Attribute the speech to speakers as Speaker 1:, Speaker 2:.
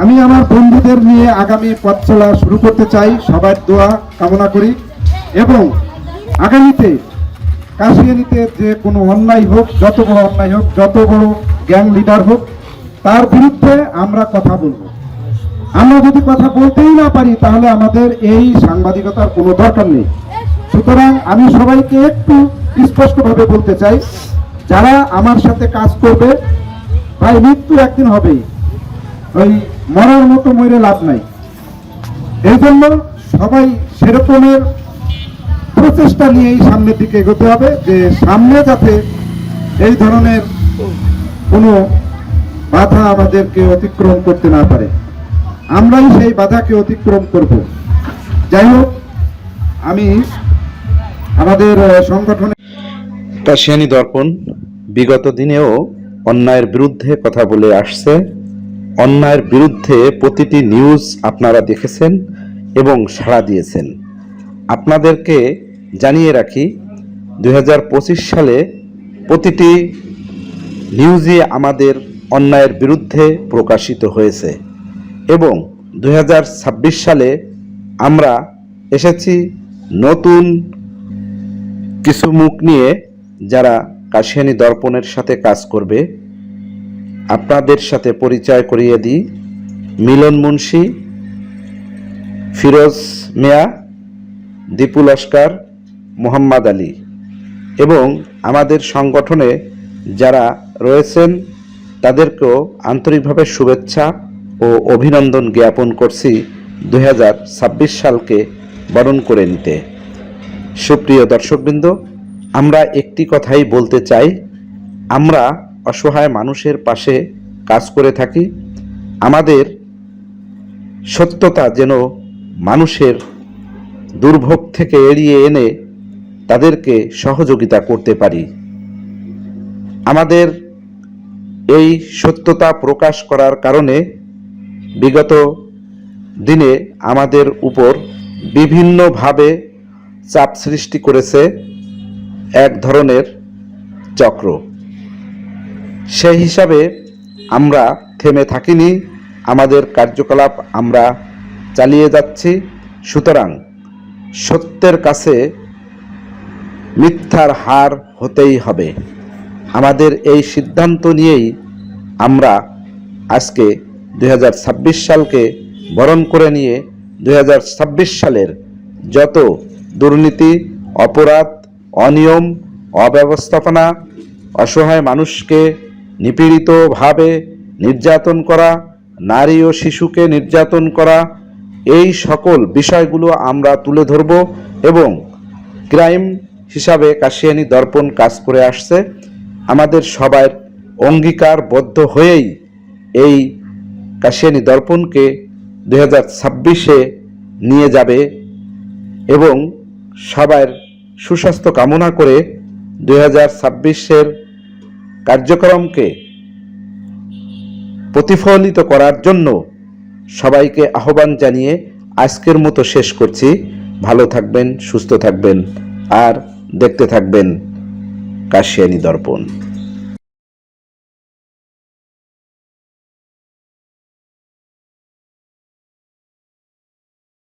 Speaker 1: আমি আমার বন্ধুদের নিয়ে আগামী পথ চলা শুরু করতে চাই। সবার দোয়া কামনা করি। এবং আগামীতে কাশিয়ানিতে যে কোনো অন্যায় হোক, যত বড় অন্যায় হোক, যত বড় গ্যাং লিডার হোক, তার বিরুদ্ধে আমরা কথা বলব। আমরা যদি কথা বলতেই না পারি, তাহলে আমাদের এই সাংবাদিকতার কোনো দরকার নেই। সুতরাং আমি সবাইকে একটু স্পষ্টভাবে বলতে চাই, যারা আমার সাথে কাজ করবে, ভাই, মৃত্যু একদিন হবেই। ওই মরার মতো মরে লাভ নাই। এই জন্য সবাই সেরকমের প্রচেষ্টা নিয়েই সামনের দিকে এগোতে হবে যে সামনে যাতে এই ধরনের কোনো বাধা আমাদেরকে অতিক্রম করতে না পারে। আমরাই সেই বাধাকে অতিক্রম করব। যাই হোক, আমি আমাদের সংগঠনে
Speaker 2: কাশিয়ানি দর্পণ বিগত দিনেও অন্যায়ের বিরুদ্ধে কথা বলে আসছে। অন্যায়ের বিরুদ্ধে প্রতিটি নিউজ আপনারা দেখেছেন এবং সাড়া দিয়েছেন। আপনাদেরকে জানিয়ে রাখি দু হাজার পঁচিশ সালে প্রতিটি নিউজই আমাদের অন্যায়ের বিরুদ্ধে প্রকাশিত হয়েছে এবং দু হাজার ছাব্বিশ সালে আমরা এসেছি নতুন কিছু মুখ নিয়ে যারা কাশিয়ানি দর্পণের সাথে কাজ করবে আপনাদের সাথে পরিচয় করিয়ে দিই। মিলন মুন্সি, ফিরোজ মিয়া, দীপু লস্কর, মোহাম্মদ আলী এবং আমাদের সংগঠনে যারা রয়েছেন, তাদেরকেও আন্তরিকভাবে শুভেচ্ছা ও অভিনন্দন জ্ঞাপন করছি দু হাজার ছাব্বিশ সালকে বরণ করে নিতে। সুপ্রিয় দর্শকবৃন্দ, আমরা একটি কথাই বলতে চাই। আমরা অসহায় মানুষের পাশে কাজ করে থাকি। আমাদের সত্যতা যেন মানুষের দুর্ভোগ থেকে এড়িয়ে এনে তাদেরকে সহযোগিতা করতে পারি। আমাদের এই সত্যতা প্রকাশ করার কারণে বিগত দিনে আমাদের উপর বিভিন্নভাবে চাপ সৃষ্টি করেছে এক ধরনের চক্র। সেই হিসাবে আমরা থেমে থাকিনি, আমাদের কার্যকলাপ আমরা চালিয়ে যাচ্ছি। সুতরাং সত্যের কাছে মিথ্যার হার হতেই হবে। আমাদের এই সিদ্ধান্ত নিয়েই আমরা আজকে দু হাজার ছাব্বিশ সালকে বরণ করে নিয়ে দু হাজার ছাব্বিশ সালের যত দুর্নীতি, অপরাধ, অনিয়ম, অব্যবস্থাপনা, অসহায় মানুষকে নিপীড়িতভাবে নির্যাতন করা, নারী ও শিশুকে নির্যাতন করা, এই সকল বিষয়গুলো আমরা তুলে ধরব এবং ক্রাইম হিসাবে কাশিয়ানি দর্পণ কাজ করে আসছে। আমাদের সবার অঙ্গীকারবদ্ধ হয়েই এই কাশিয়ানি দর্পণকে হাজার ছাব্বিশে নিয়ে যাবে এবং সবার সুস্বাস্থ্য কামনা করে দুই হাজার ছাব্বিশের কার্যক্রমকে প্রতিফলিত করার জন্য সবাইকে আহ্বান জানিয়ে আজকের মতো শেষ করছি। ভালো থাকবেন, সুস্থ থাকবেন, আর দেখতে থাকবেন কাশিয়ানি দর্পণ।